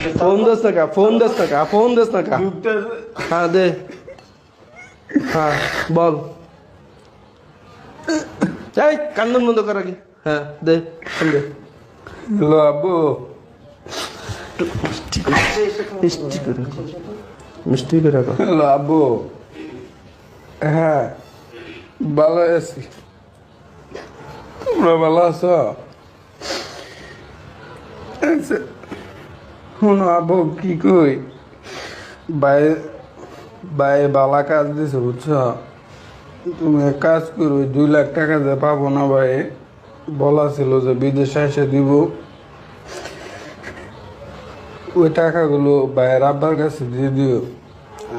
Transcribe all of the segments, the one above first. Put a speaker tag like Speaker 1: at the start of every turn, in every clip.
Speaker 1: Phone দোস না কা phone দোস না কা ফোন দোস না কা হ্যাঁ দে। হ্যাঁ বল। এই কান্দন বন্ধ কর আগে। হ্যাঁ দে ফোন দে।
Speaker 2: হ্যালো আব্বু।
Speaker 1: মিষ্টি করে। মিষ্টি করে রাখো।
Speaker 2: হ্যালো আব্বু। হ্যাঁ। ভালো আছি। তোমরা ভালো আছো? আচ্ছা। শোনো আব্বু কি কই? বাই বাই বালা কাজ দিছে, বুঝছ? তুমি এক কাজ করো দুই লাখ টাকা যে পাবো না ভাই, বলা ছিল যে বিদেশে এসে দিব। ওই টাকাগুলো ভাইয়ের আব্বার কাছে দিয়ে দিও।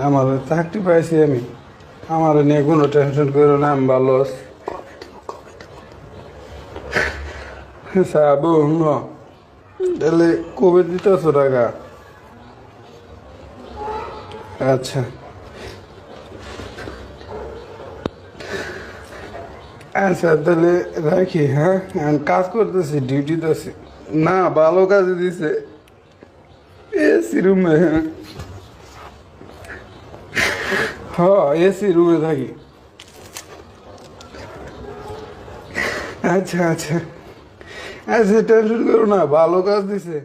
Speaker 2: আমার চাকরি পাইছি আমি। আমার নিয়ে কোনো টেনশন করো না আমি ভালো আছি সাবু তাহলে কবে দিতেছো টাকা? আচ্ছা। আচ্ছা তাহলে রাখি হ্যাঁ? কাজ করতেছি, ডিউটিতে আছি। না, ভালো কাজে দিছে। এসি রুমে হ্যাঁ। এসি রুমে থাকি। আচ্ছা আচ্ছা। আচ্ছা টেনশন করো না ভালো কাজ দিছে।